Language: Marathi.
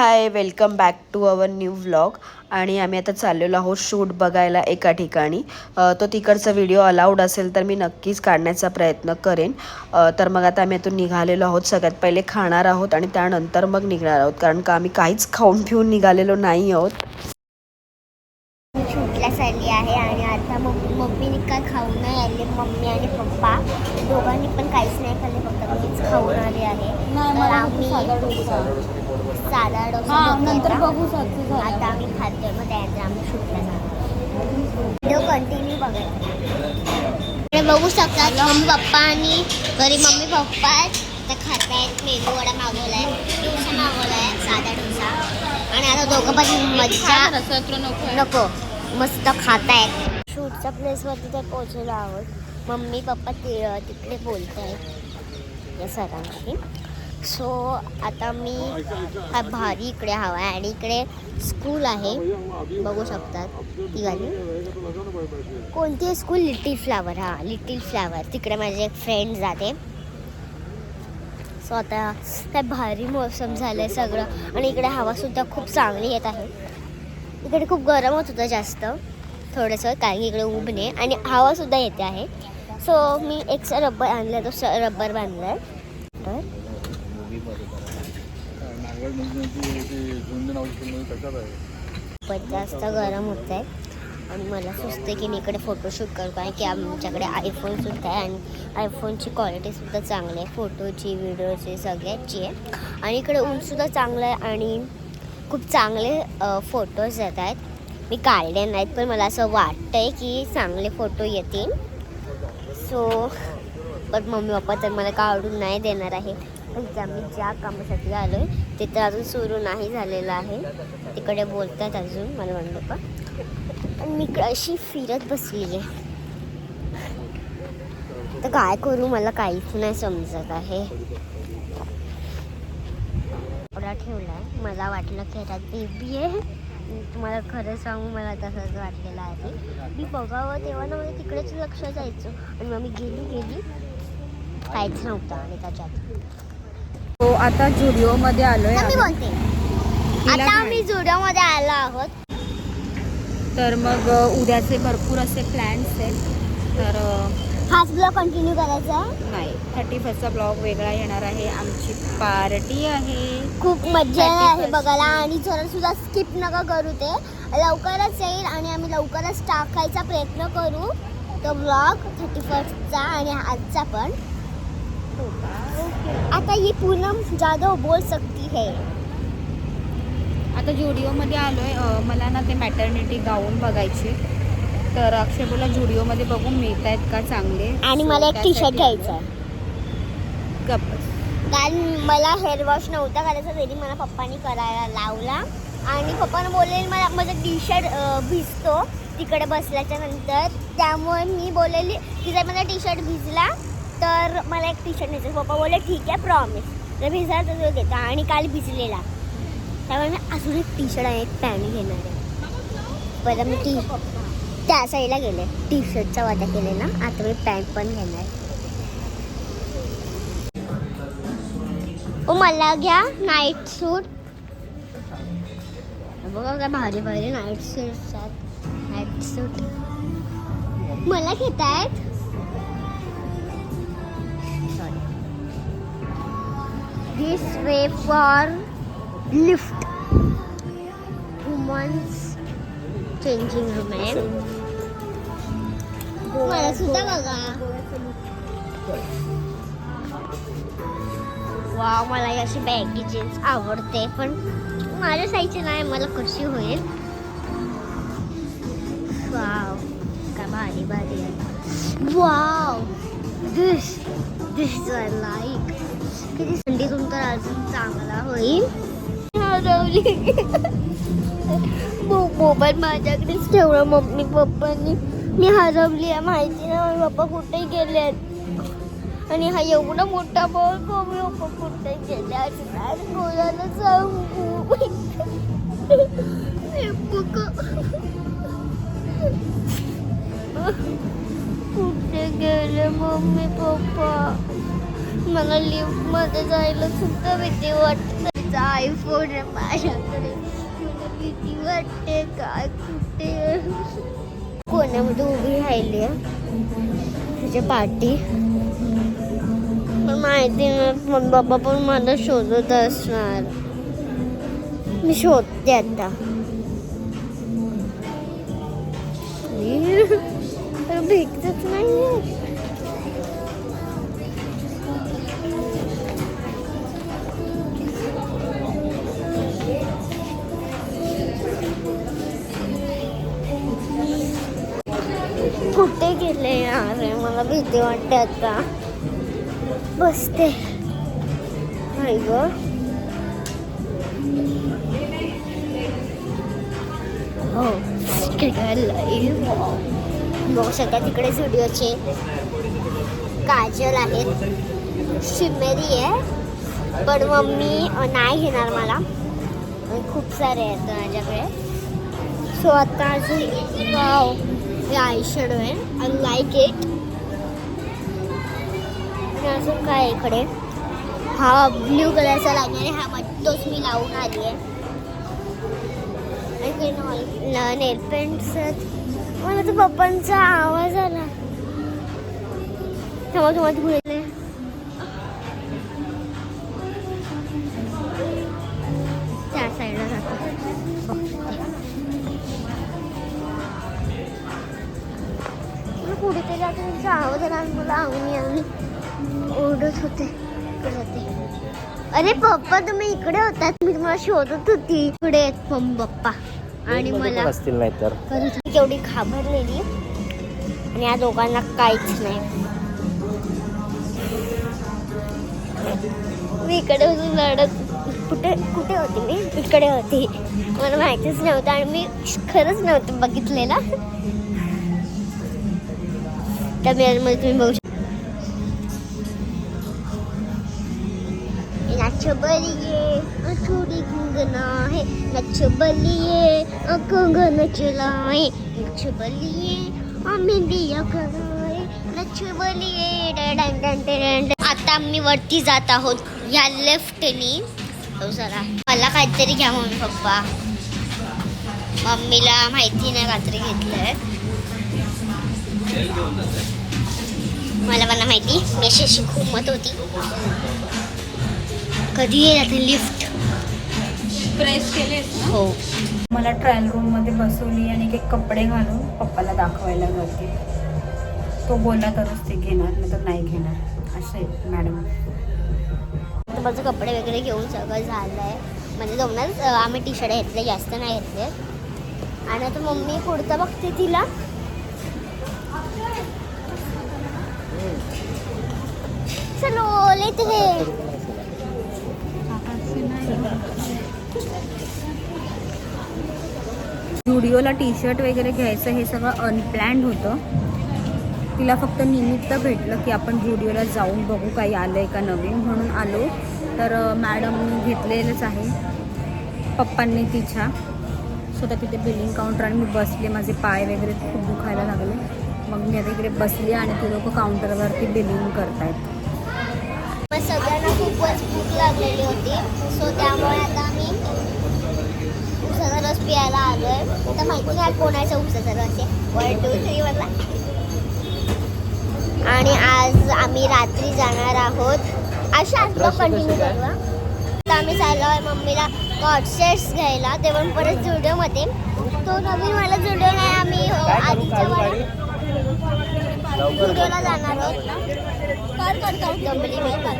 Hi welcome back to our new vlog आणि आम्ही आता चाललेलो आहोत शूट बघायला एका ठिकाणी. तो तिकडचा व्हिडिओ अलाउड असेल तर मी नक्कीच काढण्याचा प्रयत्न करेन. तर मग आता आम्ही इथून निघालेलो आहोत. सगळ्यात पहिले खाणार आहोत आणि त्यानंतर मग निघणार आहोत. कारण का आम्ही काहीच खाऊन पिऊन निघालेलो नाही आहोत. शूटला चालली आहे आणि आता मग मम्मीने काय खाऊन नाही आले. मम्मी आणि पप्पा. दोघांनी पण काहीच नाही खाल्ले. फक्त मीच खाऊन आले आहे. आम्ही साधा डोसा नंतर बघू शकतो आता आम्ही खातोय मग त्यानंतर आम्ही शूटला व्हिडिओ कंटिन्यू बघायचा बघू शकतात मम्मी पप्पा आणि घरी मम्मी पप्पा आहेत. तर खात आहेत मेदू वडा मागवलाय डोसा मागवलाय साधा डोसा. आणि आता दोघं पण मज्जा नको मस्त खातायत. शूटच्या प्लेसवरती तर पोहोचलो आहोत. मम्मी पप्पा ते तिकडे बोलत आहेत या सरांसाठी सो आता मी हा भारी इकडे हवा आहे आणि इकडे स्कूल आहे. बघू शकतात ती गाणी कोणती स्कूल लिटिल फ्लावर हा. लिटिल फ्लावर तिकडे माझे एक फ्रेंड जाते. सो आता काय भारी मोसम झालं आहे सगळं. आणि इकडे हवासुद्धा खूप चांगली येत आहे. इकडे खूप गरम होत होतं जास्त. थोडंसं कारण इकडे ऊब नाही आणि हवासुद्धा येते आहे. सो मी एक रब्बर आणलं तो स- रब्बर बांधला आहे तर खूपच जास्त गरम होत आहे. आणि मला सुचते की मी इकडे फोटोशूट करू कारण की आमच्याकडे आयफोनसुद्धा आहे आणि आयफोनची क्वालिटीसुद्धा चांगली आहे. फोटोची व्हिडिओची सगळ्याची आहे. आणि इकडे ऊनसुद्धा चांगलं आहे आणि खूप चांगले फोटोज येत आहेत. मी काढले नाहीत पण मला असं वाटतं आहे की चांगले फोटो येतील. सो पण मम्मी पप्पा तर मला काढून नाही देणार आहे म्हणजे आम्ही ज्या कामासाठी आलो आहे ते तर अजून सुरू नाही झालेलं आहे. तिकडे बोलतात अजून मला म्हणलं का पण मी इकडे अशी फिरत बसली आहे तर काय करू मला काहीच नाही समजत आहे. एवढा ठेवला आहे मला वाटलं की ह्याच्यात बेबी आहे तुम्हाला खरं सांगू मला तसंच वाटलेलं आहे. मी बघावं तेव्हा ना मला तिकडेच लक्ष जायचं. आणि मग मी गेली गेली. काहीच नव्हतं आणि त्याच्यात. आता झुडिओमध्ये आलोय तर मी बोलते. आता? आम्ही जुड्यामध्ये आलो आहोत. तर मग उद्याचे भरपूर असे प्लॅन्स आहेत. तर हाच ब्लॉग कंटिन्यू करायचा नाही थर्टी फर्स्टचा ब्लॉग वेगळा येणार आहे. आमची पार्टी आहे. खूप मजा आहे 31st. बघायला. आणि जरा सुद्धा स्किप नका करू ते. लवकरच येईल आणि आम्ही लवकरच टाकायचा प्रयत्न करू. तो ब्लॉग थर्टी फर्स्टचा आणि आजचा पण. आता ही पूनम जाधव बोल सकती है. आता जुडिओमध्ये आलोय अ, मला ना ते मॅटर्निटी गाऊन बघायचे तर अक्षय बोला जुडिओमध्ये बघून मिळत आहेत का चांगले? आणि मला एक टी शर्ट घ्यायचा आहे. कारण मला हेअर वॉश नव्हता करायचा तरी मला पप्पानी करायला लावला. आणि पप्पानं बोलले मला माझं टी शर्ट भिजतो तिकडे बसल्याच्या नंतर. त्यामुळे मी बोललेली की जर माझा टी शर्ट भिजला तर मला एक टी शर्ट न्यायचं पप्पा बोलले ठीक आहे प्रॉमिस तर भिजला तर तो घेता आणि काल भिजलेला. त्यामुळे मी अजून एक टी शर्ट आणि एक पॅन्ट घेणार आहे. बरं मी टी त्या साईडला गेले. टी शर्टचा वाटा केले ना आता मी पॅन्ट पण घेणार ओ मला घ्या नाईट सूट बघा काय भारी भारी नाईट सूट नाईट सूट मला घेत this way for lift women's changing room आहे मला सुद्धा बघा वा मला ही अशी बॅगी जीन्स आवडते पण माझ्या साईजची नाही मला कशी होईल वाव काय भारी भारी आहे wow this this I like किती थंडीतून तर अजून चांगला होईल. हरवली. मोबाईल माझ्याकडेच ठेवला मम्मी पप्पांनी. मी हरवली आहे माहिती नाही पप्पा कुठे गेलेत आणि हा एवढा मोठा बॉल मम्मी पप्पा कुठे गेले आणि काय सांगू कुठे गेले मम्मी पप्पा? मला लिफ्टमध्ये जायला सुद्धा भीती वाटते. आमचा आयफोन आहे माझ्याकडे. मला भीती वाटते काय कुठे कोणामध्ये उभी राहिली आहे. तुझ्या पाठी. पण माहिती नाही बाबा पण मला शोधत असणार. मी शोधते आता. भेटतच नाही कुठे गेले अरे मला भीती वाटते आता. बसते. नाही ग. हो लाईव्ह बघू शकता तिकडे स्टुडिओचे काजल आहेत. शिमेरी आहे पण मम्मी नाही घेणार मला. खूप सारे आहेत माझ्याकडे. सो आता अजून हे आय शेडो आहे. आय लाईक इट आणि अजून काय इकडे? हा ब्ल्यू कलरचा लागणार आहे. हा मट्टोच मी लावून आली आहे. आणि नेल पेंट्स मला तर पप्पांचा आवाज आला. तेव्हा तुम्हाला मी पुढे तरी आता त्यांचा आवाज आला आणि मला आवनी ओरडत होते अरे पप्पा तुम्ही इकडे होतात. मी तुम्हाला शोधत होती. इकडे आहेत मम्मी पप्पा. आणि मला असतील नाही तर. केवढी घाबरलेली. आणि या दोघांना काहीच नाही. मी इकडे होती लढत कुठे कुठे होती मी? इकडे होती. मला माहितीच नव्हतं आणि मी खरंच नव्हतं बघितलेला. त्या मिररमध्ये तुम्ही बघू शकता नच बलिए थोड़ी गुंगना आहे. नच बलिए कंगन चलाए नच बलिए हमें दिया कराए Nach Baliye done done done आता आम्ही वरती जात आहोत. या लेफ्टनी हो जरा. मला काहीतरी घ्या मम्मी पप्पा. मम्मीला माहिती नाही काहीतरी घेतलंय. मला पण माहिती. मी अशी अशी घुमत होती. कधी येईल आता लिफ्ट? प्रेस केलेस ना? हो. मला ट्रायल रूममध्ये बसवली आणि एक एक कपडे घालून पप्पाला दाखवायला जाते. तो बोलला तरच ते घेणार नाही तर नाही घेणार. असे मॅडम. माझं कपडे वगैरे घेऊन सगळं झालं आहे म्हणजे दोनच अं, आम्ही टी शर्ट घेतले जास्त नाही घेतले. आणि आता मम्मी पुढचं बघते तिला. चलो लेते हैं। टी शर्ट वगैरे घ्यायचं हे सगळं अनप्लॅन्ड होतं. तिला फक्त निमित्त भेटलं की आपण व्हिडिओला जाऊन बघू काही आलं आहे का नवीन म्हणून आलो. तर मॅडमनी घेतलेलंच आहे. पप्पांनी तिच्या. स्वतः तिथे बिलिंग काउंटर आणि मी बसले. माझे पाय वगैरे खूप दुखायला लागले. मग मी आता इकडे बसले आणि ते लोक काउंटरवरती बिलिंग करतायत. मग सगळ्यांना खूपच भूक लागलेली होती. सो त्यामुळे आता आम्ही उसाचा रस प्यायला आलोय. आता माहिती नाही कोणाचा उसाचा रस आहे. वन टू थ्री मला आणि आज आम्ही रात्री जाणार आहोत. अशा ब्लॉग कंटिन्यू करू हा. आता आम्ही चाललो आहे मम्मीला कॉटसेट्स घ्यायला. ते पण परत जुडिओमध्ये तो नवीन मला जुडिओ नाही आम्ही आधीच्या जाणार आहोत कर कर कर कंपनी नाही कर.